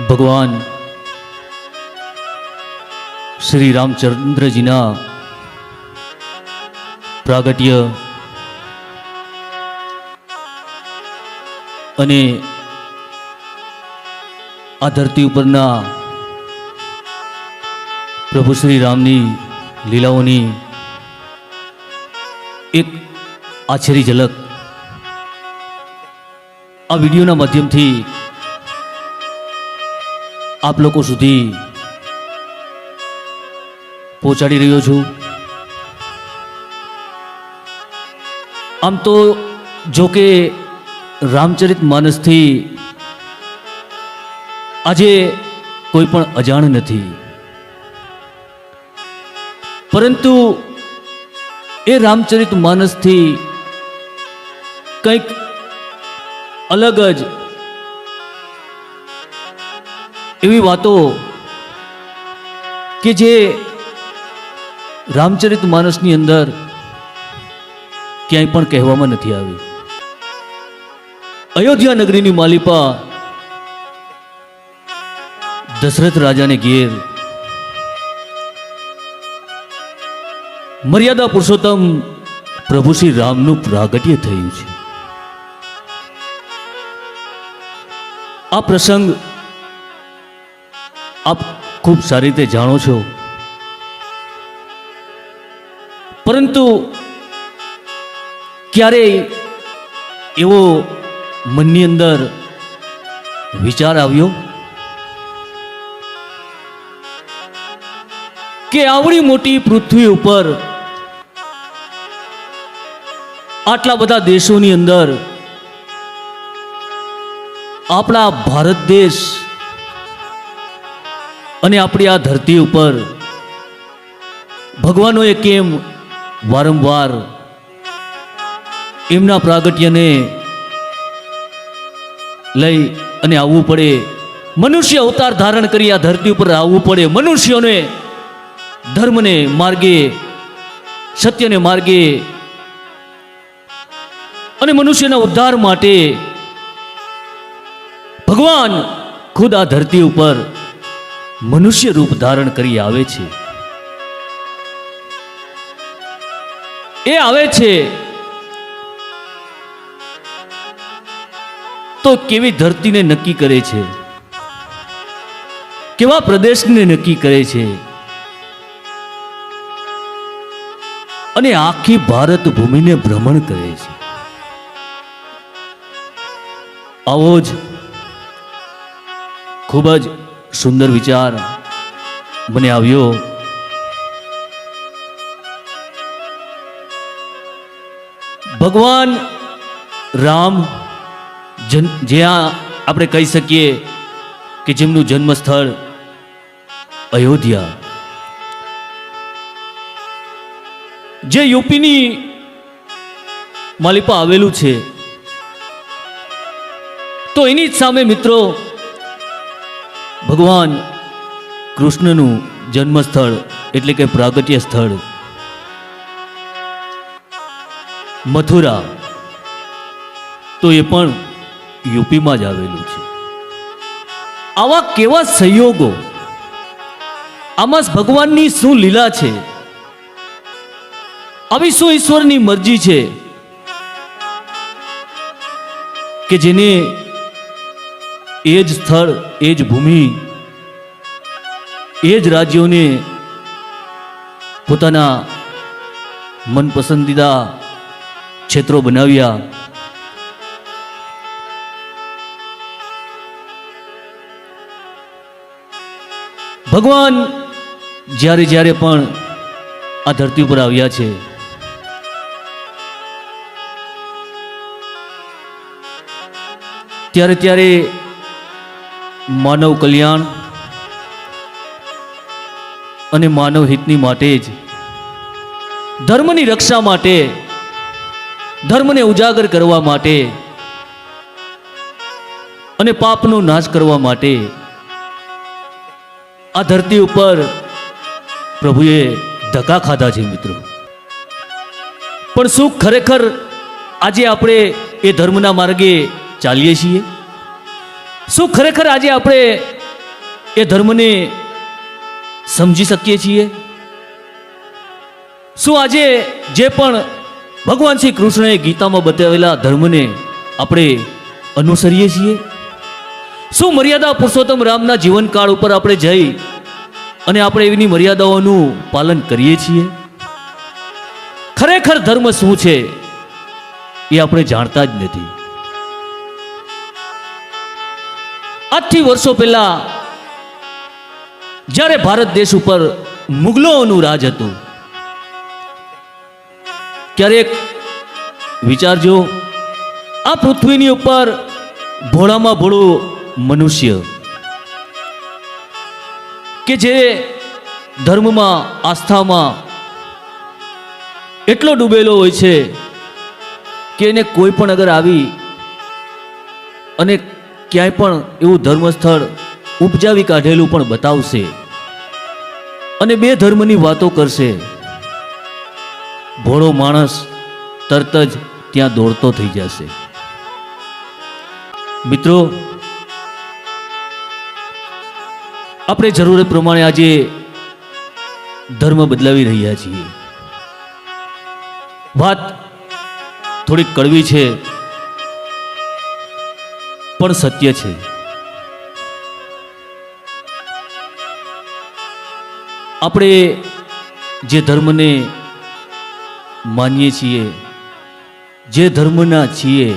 ભગવાન શ્રી રામચંદ્રજીના પ્રાગટ્ય અને આ ધરતી ઉપરના પ્રભુ શ્રી રામની લીલાઓની એક આછરી ઝલક આ વિડીયોના માધ્યમથી આપ લોકો સુધી પહોંચાડી રહ્યો છું. આમ તો જો કે રામચરિત માનસથી આજે કોઈ પણ અજાણ નથી. પરંતુ એ રામચરિત માનસથી કંઈક અલગ જ એવી વાતો કે જે રામચરિત માનસની અંદર ક્યાંય પણ કહેવામાં નથી આવી. અયોધ્યા નગરીની માલિપા દશરથ રાજાને ઘેર મર્યાદા પુરુષોત્તમ પ્રભુ શ્રી રામનું પ્રાગટ્ય થયું છે. આ પ્રસંગ આપ ખૂબ સારી રીતે જાણો છો. પરંતુ ક્યારેય એવો મનની અંદર વિચાર આવ્યો? કે આવડી મોટી પૃથ્વી ઉપર આટલા બધા દેશોની અંદર આપણા ભારત દેશ અને આપણી આ ધરતી ઉપર ભગવાનોએ કેમ વારંવાર એમના પ્રાગટ્યને લઈ અને આવવું પડે? મનુષ્ય અવતાર ધારણ કરી આ ધરતી ઉપર આવવું પડે. મનુષ્યોને ધર્મને માર્ગે, સત્યને માર્ગે અને મનુષ્યના ઉદ્ધાર માટે ભગવાન ખુદ આ ધરતી ઉપર મનુષ્ય રૂપ ધારણ કરી આવે છે. એ આવે છે. તો કેવી ધરતીને નક્કી કરે છે? કેવા પ્રદેશને નક્કી કરે છે? અને આખી ભારત ભૂમિને ભ્રમણ કરે છે. આવો જ ખૂબ જ સુંદર વિચાર મને આવ્યો. ભગવાન રામ જ્યાં આપણે કહી શકીએ કે જેમનું જન્મ સ્થળ અયોધ્યા. જે યુપીની માલિપા આવેલું છે. તો એની જ સામે મિત્રો ભગવાન કૃષ્ણનું જન્મસ્થળ એટલે કે પ્રાગટ્ય સ્થળ. મથુરા. તો એ પણ યુપીમાં જ આવેલું છે. આવા કેવા સંયોગો? આમાં ભગવાનની શું લીલા છે? આવી શું ઈશ્વરની મરજી છે? કે જેને એ જ સ્થળ, એ જ ભૂમિ, એ જ રાજ્યોને પોતાના મનપસંદીદા ક્ષેત્રો બનાવ્યા. ભગવાન જ્યારે જ્યારે પણ આ ધરતી ઉપર આવ્યા છે, ત્યારે ત્યારે માનવ કલ્યાણ અને માનવ હિતની માટે જ. ધર્મની રક્ષા માટે, ધર્મને ઉજાગર કરવા માટે અને પાપનો નાશ કરવા માટે આ ધરતી ઉપર પ્રભુએ ધક્કા ખાધા છે મિત્રો. પણ શું ખરેખર આજે આપણે એ ધર્મના માર્ગે ચાલીએ છીએ. શું ખરેખર આજે આપણે એ ધર્મને સમજી શકીએ છીએ? શું આજે જે પણ ભગવાન શ્રી કૃષ્ણએ ગીતામાં બતાવેલા ધર્મને આપણે અનુસરીએ છીએ? શું મર્યાદા પુરુષોત્તમ રામના જીવનકાળ ઉપર આપણે જઈ અને આપણે એની મર્યાદાઓનું પાલન કરીએ છીએ? ખરેખર ધર્મ શું છે એ આપણે જાણતા જ નથી. આજથી વર્ષો પહેલા જ્યારે ભારત દેશ ઉપર મુગલોનું રાજ હતું, ક્યારેક વિચારજો, આ પૃથ્વીની ઉપર ભોળામાં ભોળો મનુષ્ય કે જે ધર્મમાં, આસ્થામાં એટલો ડૂબેલો હોય છે કે એને કોઈ પણ અગર આવી અને ક્યાંય પણ એવું ધર્મસ્થળ ઉપજાવી કાઢેલું પણ બતાવશે અને બે ધર્મની વાતો કરશે. ભોળો માણસ તરત જ ત્યાં દોડતો થઈ જશે. મિત્રો, આપણે જરૂરત પ્રમાણે આજે ધર્મ બદલાવી રહ્યા છીએ. વાત થોડીક કડવી છે. પણ સત્ય છે. આપણે જે ધર્મને માનીએ છીએ, જે ધર્મના છીએ,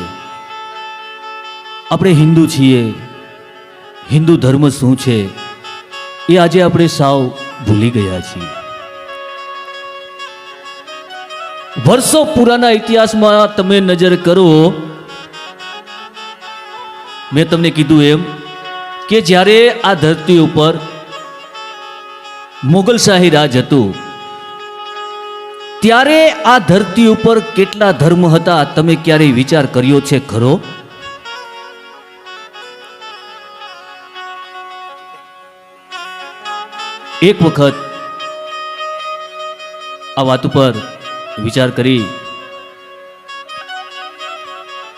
આપણે હિન્દુ છીએ, હિન્દુ ધર્મ શું છે, એ આજે આપણે સાવ ભૂલી ગયા છીએ. વર્ષો પુરાના ઇતિહાસમાં તમે નજર કરો મેં તમને કીધું એમ કે જ્યારે આ ધરતી ઉપર મુગલશાહી રાજ હતું, ત્યારે આ ધરતી ઉપર કેટલા ધર્મ હતા તમે ક્યારેય વિચાર કર્યો છે ખરો? એક વખત આ વાત ઉપર વિચાર કરી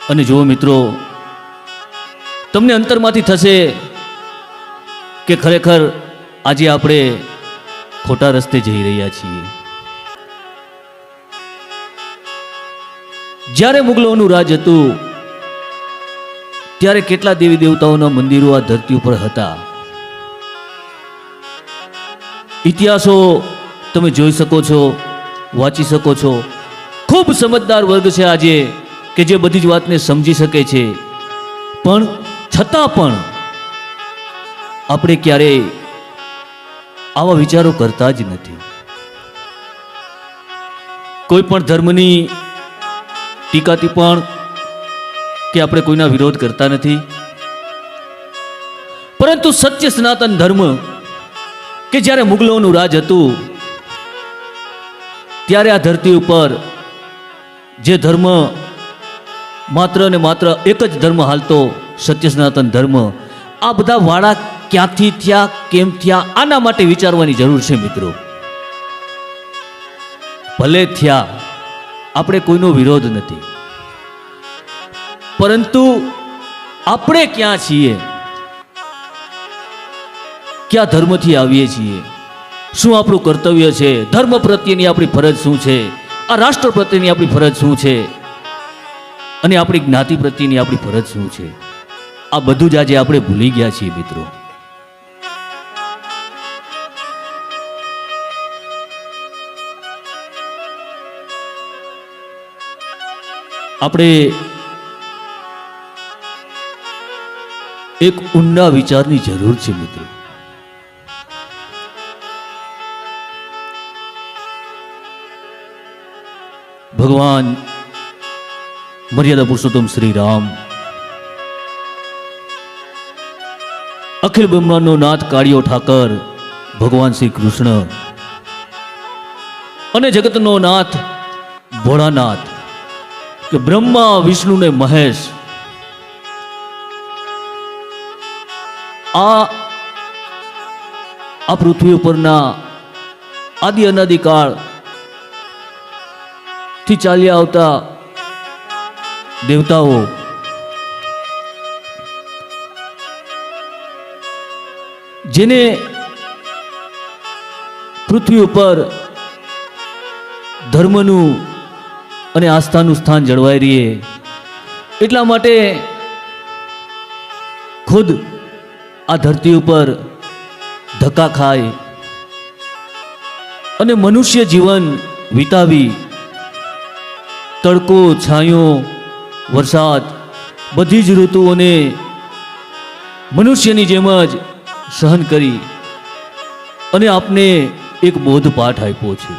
અને જુઓ મિત્રો તમને અંતરમાંથી થશે કે ખરેખર આજે આપણે ખોટા રસ્તે જઈ રહ્યા છીએ. જ્યારે મુગલોનું રાજ હતું, ત્યારે કેટલા દેવી દેવતાઓના મંદિરો આ ધરતી ઉપર હતા? ઇતિહાસો તમે જોઈ શકો છો, વાંચી શકો છો. ખૂબ સમજદાર વર્ગ છે આજે કે જે બધી જ વાતને સમજી શકે છે. પણ છતાં પણ આપણે ક્યારેય આવા વિચારો કરતા જ નથી. કોઈ પણ ધર્મની ટીકાથી પણ કે આપણે કોઈના વિરોધ કરતા નથી. પરંતુ સત્ય સનાતન ધર્મ કે જ્યારે મુગલોનું રાજ હતું, ત્યારે આ ધરતી ઉપર જે ધર્મ માત્ર ને માત્ર એક જ ધર્મ હાલતો સત્ય સનાતન ધર્મ આ બધા વાળા ક્યાંથી થયા, કેમ થયા, આના માટે વિચારવાની જરૂર છે મિત્રો. ભલે થયા, આપણે કોઈનો વિરોધ નથી. પરંતુ આપણે ક્યાં છીએ? ક્યાં ધર્મથી આવીએ છીએ? શું આપણું કર્તવ્ય છે? ધર્મ પ્રત્યેની આપણી ફરજ શું છે? આ રાષ્ટ્ર પ્રત્યેની આપણી ફરજ શું છે? અને આપણી જ્ઞાતિ પ્રત્યેની આપણી ફરજ શું છે? આ બધું જ આજે આપણે ભૂલી ગયા છીએ મિત્રો. આપણે એક ઊંડા વિચારની જરૂર છે મિત્રો. ભગવાન મર્યાદા પુરુષોત્તમ શ્રી રામ અખિલ બ્રહ્માંડનો નાથ કાળિયો ઠાકર, ભગવાન શ્રી કૃષ્ણ. અને જગતનો નાથ ભોળાનાથ, કે બ્રહ્મા, વિષ્ણુ ને મહેશ. આ આ પૃથ્વી ઉપરના આદિ અનાદિકાળથી ચાલ્યા આવતા દેવતાઓ જેને પૃથ્વી ઉપર ધર્મનું અને આસ્થાનું સ્થાન જળવાઈ રહીએ. એટલા માટે ખુદ આ ધરતી ઉપર ધક્કા ખાય અને મનુષ્ય જીવન વિતાવી તડકો, છાંયો, વરસાદ, બધી જ ઋતુઓને મનુષ્યની જેમ જ સહન કરી અને આપને એક બોધપાઠ આપ્યો છે.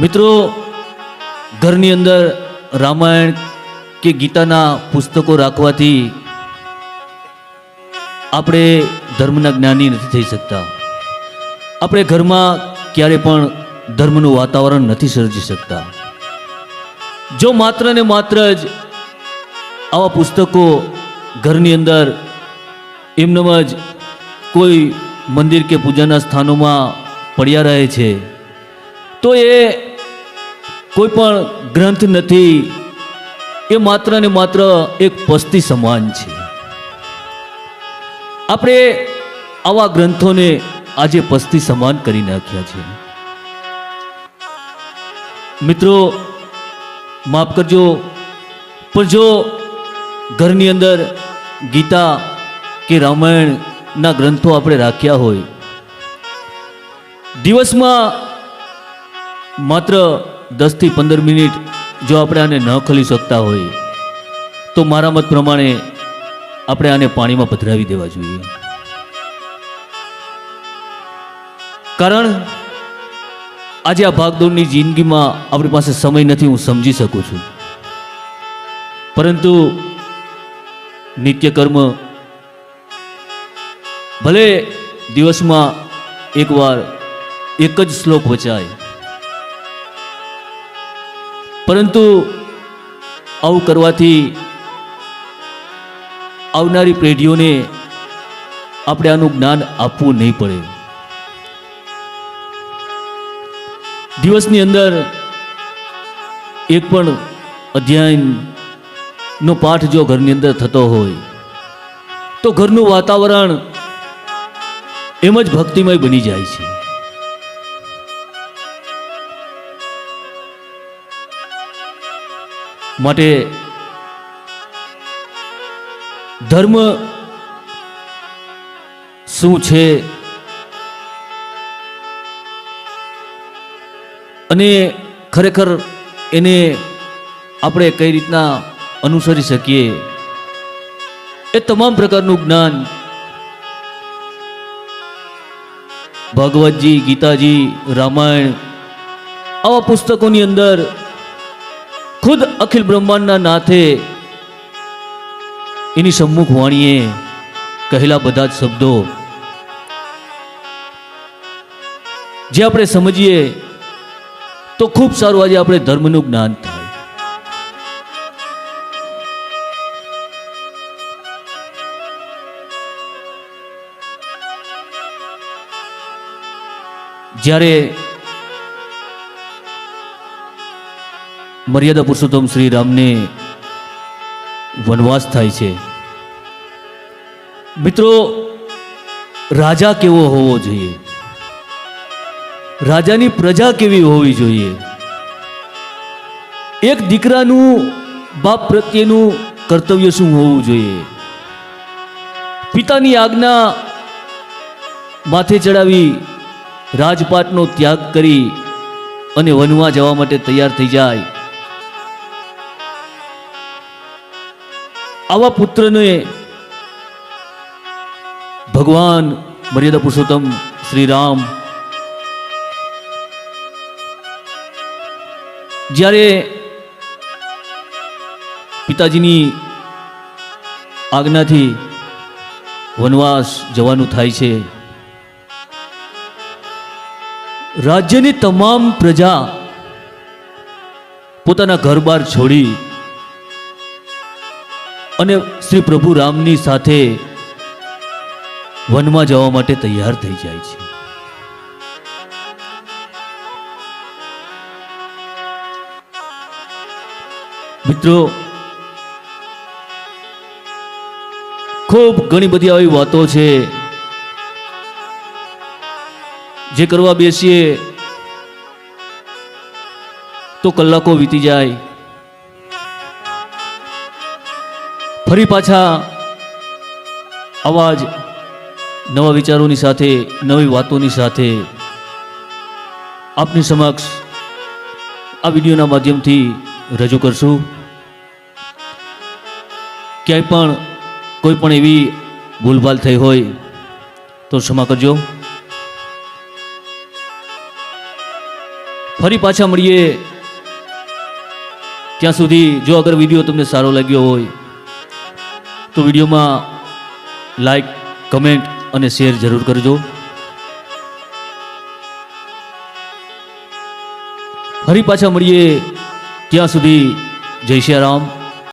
મિત્રો, ઘરની અંદર રામાયણ કે ગીતાના પુસ્તકો રાખવાથી આપણે ધર્મના જ્ઞાની નથી થઈ શકતા. આપણે ઘરમાં ક્યારે પણ ધર્મનું વાતાવરણ નથી સર્જી શકતા. જો માત્ર ને માત્ર જ આવા પુસ્તકો ઘરની અંદર એમનેમ જ કોઈ મંદિર કે પૂજાના સ્થાનોમાં પડ્યા રહે છે. તો એ કોઈ પણ ગ્રંથ નથી, એ માત્ર ને માત્ર એક પસ્તી સમાન છે. આપણે આવા ગ્રંથોને આજે પસ્તી સમાન કરી નાખ્યા છે. મિત્રો, માફ કરજો, પણ જો ઘરની અંદર ગીતા કે રામાયણના ગ્રંથો આપણે રાખ્યા હોય. દિવસમાં માત્ર દસથી પંદર મિનિટ જો આપણે આને ન ખોલી શકતા હોય, તો મારા મત પ્રમાણે આપણે આને પાણીમાં પધરાવી દેવા જોઈએ. કારણ આજે આ ભાગદોડની જિંદગીમાં આપણી પાસે સમય નથી, હું સમજી શકું છું. પરંતુ નિત્યકર્મ ભલે દિવસમાં એકવાર એક જ શ્લોક વચાય. પરંતુ આવું કરવાથી આવનારી પેઢીઓને આપણે આનું જ્ઞાન આપવું નહીં પડે. દિવસની અંદર એક પણ અધ્યાયનો પાઠ જો ઘરની અંદર થતો હોય, તો ઘરનું વાતાવરણ એમ જ ભક્તિમય બની જાય છે. માટે ધર્મ શું છે? અને ખરેખર એને આપણે કઈ રીતના અનુસરી શકીએ. એ તમામ પ્રકારનું જ્ઞાન ભગવતજી, ગીતાજી, રામાયણ, આવા પુસ્તકોની અંદર ખુદ અખિલ બ્રહ્માંડના નાથે એની સમ્મુખ વાણીએ કહેલા બધા જ શબ્દો. જે આપણે સમજીએ, તો ખૂબ સારું આજે આપણે ધર્મનું જ્ઞાન જ્યારે મર્યાદા પુરુષોત્તમ શ્રી રામને વનવાસ થાય છે. મિત્રો, રાજા કેવો હોવો જોઈએ? રાજાની પ્રજા કેવી હોવી જોઈએ? એક દીકરાનું બાપ પ્રત્યેનું કર્તવ્ય શું હોવું જોઈએ? પિતાની આજ્ઞા માથે ચડાવી રાજપાટનો ત્યાગ કરી અને વનવા જવા માટે તૈયાર થઈ જાય. આવા પુત્રને ભગવાન મર્યાદા પુરુષોત્તમ શ્રી રામ જ્યારે પિતાજીની આજ્ઞાથી વનવાસ જવાનું થાય છે રાજ્યની તમામ પ્રજા પોતાના ઘર બાર છોડી અને શ્રી પ્રભુ રામની સાથે વનમાં જવા માટે તૈયાર થઈ જાય છે. મિત્રો, ખૂબ ઘણી બધી આવી વાતો છે. જે કરવા બેસીએ, તો કલાકો વીતી જાય. ફરી પાછા આવા જ નવા વિચારોની સાથે, નવી વાતોની સાથે આપની સમક્ષ આ વિડીયોના માધ્યમથી રજૂ કરશું. ક્યાંય પણ કોઈ પણ એવી ભૂલભાલ થઈ હોય, તો ક્ષમા કરજો. ફરી પાછા મળીએ. ત્યાં સુધી જો અગર વીડિયો તમને સારો લાગ્યો હોય, તો વિડીયોમાં લાઈક કમેન્ટ અને શેર જરૂર કરજો. ફરી પાછા મળીએ. ત્યાં સુધી જય શ્રી રામ.